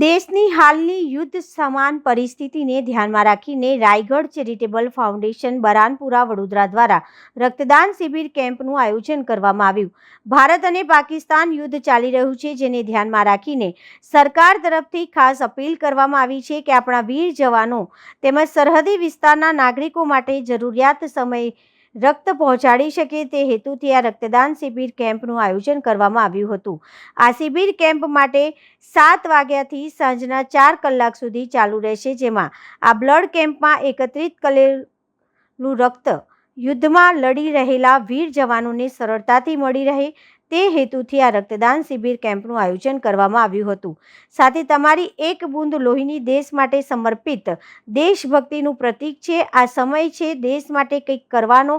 દેશની હાલની યુદ્ધ સમાન પરિસ્થિતિને ધ્યાનમાં રાખીને રાયગઢ ચેરિટેબલ ફાઉન્ડેશન બરાનપુરા વડોદરા દ્વારા રક્તદાન શિબિર કેમ્પનું આયોજન કરવામાં આવ્યું. ભારત અને પાકિસ્તાન યુદ્ધ ચાલી રહ્યું છે, જેને ધ્યાનમાં રાખીને સરકાર તરફથી ખાસ અપીલ કરવામાં આવી છે કે આપણા વીર જવાનો તેમજ સરહદી વિસ્તારના નાગરિકો માટે જરૂરિયાત સમયે રક્ત પહોંચાડી શકે તે હેતુથી આ રક્તદાન શિબિર કેમ્પનું આયોજન કરવામાં આવ્યું હતું. આ શિબિર કેમ્પ માટે સાત વાગ્યાથી સાંજના ચાર કલાક સુધી ચાલુ રહેશે, જેમાં આ બ્લડ કેમ્પમાં એકત્રિત કરેલું રક્ત યુદ્ધમાં લડી રહેલા વીર જવાનોને સરળતાથી મળી રહે તે હેતુથી આ રક્તદાન શિબિર કેમ્પનું આયોજન કરવામાં આવ્યું હતું. સાથે તમારી એક બૂંદ લોહીની દેશ માટે સમર્પિત દેશભક્તિનું પ્રતીક છે. આ સમય છે દેશ માટે કંઈક કરવાનો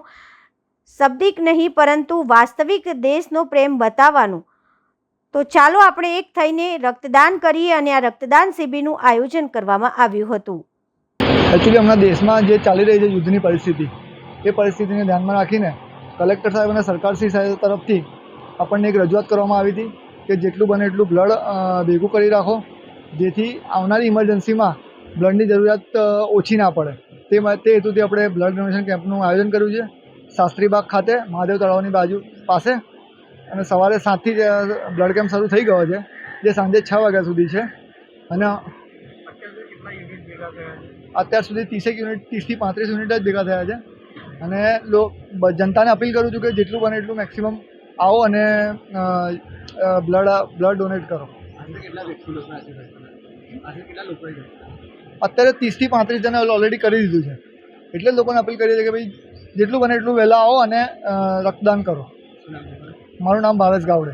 શબ્દિક નહીં, પરંતુ વાસ્તવિક દેશનો પ્રેમ બતાવવાનું. તો ચાલો આપણે એક થઈને રક્તદાન કરીએ અને આ રક્તદાન શિબિરનું આયોજન કરવામાં આવ્યું હતું. એકચુઅલી હમણાં દેશમાં જે ચાલી રહી છે યુદ્ધની પરિસ્થિતિ એ પરિસ્થિતિને ધ્યાનમાં રાખીને કલેક્ટર સાહેબ અને સરકારશ્રી સાહેબ તરફથી આપણને એક રજૂઆત કરવામાં આવી હતી કે જેટલું બને એટલું બ્લડ ભેગું કરી રાખો, જેથી આવનારી ઇમરજન્સીમાં બ્લડની જરૂરિયાત ઓછી ના પડે. તે તે હેતુથી આપણે બ્લડ ડોનેશન કેમ્પનું આયોજન કર્યું છે. શાસ્ત્રીબાગ ખાતે, મહાદેવ તળાવની બાજુ પાસે. અને સવારે સાતથી બ્લડ કેમ્પ શરૂ થઈ ગયો છે, જે સાંજે છ વાગ્યા સુધી છે. અને અત્યાર સુધી ત્રીસેક યુનિટ, ત્રીસથી પાંત્રીસ યુનિટ જ ભેગા થયા છે. અને લો જનતાને અપીલ કરું છું કે જેટલું બને એટલું મેક્સિમમ આવો અને બ્લડ બ્લડ ડોનેટ કરો. અત્યારે ત્રીસથી પાંત્રીસ જણે ઓલરેડી કરી દીધું છે. એટલે જ લોકોને અપીલ કરી છે કે ભાઈ જેટલું બને એટલું વહેલા આવો અને રક્તદાન કરો. મારું નામ ભાવેશ ગાવડે.